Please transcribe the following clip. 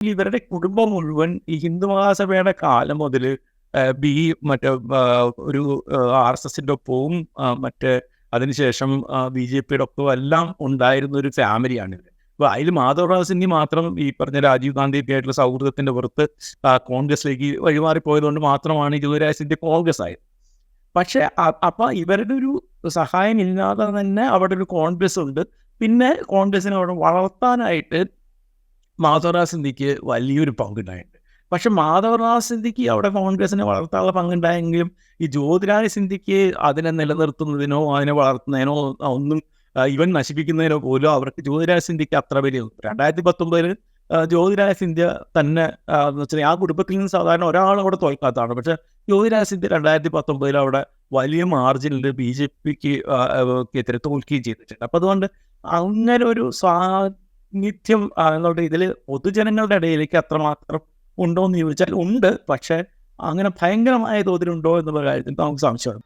ഇവരുടെ കുടുംബം മുഴുവൻ ഈ ഹിന്ദു മഹാസഭയുടെ കാലം മുതൽ ബി മറ്റേ ഒരു ആർ എസ് എസിന്റെ ഒപ്പവും മറ്റേ അതിനുശേഷം ബി ജെ പിയുടെ ഒപ്പവും എല്ലാം ഉണ്ടായിരുന്ന ഒരു ഫാമിലിയാണ് ഇവർ അപ്പൊ അതിൽ മാധവറാവ് സിംഗ് മാത്രം ഈ പറഞ്ഞ രാജീവ് ഗാന്ധിയൊക്കെ ആയിട്ടുള്ള സൗഹൃദത്തിന്റെ പുറത്ത് കോൺഗ്രസിലേക്ക് വഴിമാറിപ്പോയതുകൊണ്ട് മാത്രമാണ് സിന്ധ്യ കോൺഗ്രസ് ആയത്. പക്ഷെ അപ്പൊ ഇവരുടെ ഒരു സഹായം ഇല്ലാതെ തന്നെ അവിടെ ഒരു കോൺഗ്രസ് ഉണ്ട്. പിന്നെ കോൺഗ്രസിനെ അവിടെ വളർത്താനായിട്ട് മാധവറാവ് സിന്ധിക്ക് വലിയൊരു പങ്കുണ്ടായിട്ടുണ്ട്. പക്ഷെ മാധവറാവ് സിന്ധിക്ക് അവിടെ കോൺഗ്രസിനെ വളർത്താനുള്ള പങ്കുണ്ടായെങ്കിലും ഈ ജ്യോതിരാജ് സിന്ധിക്ക് അതിനെ നിലനിർത്തുന്നതിനോ അതിനെ വളർത്തുന്നതിനോ ഒന്നും ഇവൻ നശിപ്പിക്കുന്നതിനോ പോലും അവർക്ക് ജ്യോതിരാജ് സിന്ധിക്ക് അത്ര വലിയ രണ്ടായിരത്തി പത്തൊമ്പതിൽ ജ്യോതിരാജ് സിന്ധ്യ തന്നെ എന്ന് വെച്ചാൽ ആ കുടുംബത്തിൽ നിന്ന് സാധാരണ ഒരാൾ അവിടെ തോൽക്കാത്തതാണ്. പക്ഷെ ജ്യോതിരാജ് സിന്ധ്യ രണ്ടായിരത്തി പത്തൊമ്പതിൽ അവിടെ വലിയ മാർജിനിൽ ബി ജെ പിക്ക് എതിരെ തോൽക്കുകയും ചെയ്തിട്ടുണ്ട്. അപ്പം അതുകൊണ്ട് അങ്ങനെ ഒരു സാന്നിധ്യം ആ, എന്നുള്ള ഇതിൽ പൊതുജനങ്ങളുടെ ഇടയിലേക്ക് അത്രമാത്രം ഉണ്ടോ എന്ന് ചോദിച്ചാൽ ഉണ്ട്. പക്ഷെ അങ്ങനെ ഭയങ്കരമായ തോതിലുണ്ടോ എന്നുള്ള കാര്യത്തിൽ നമുക്ക് സംശയമാണ്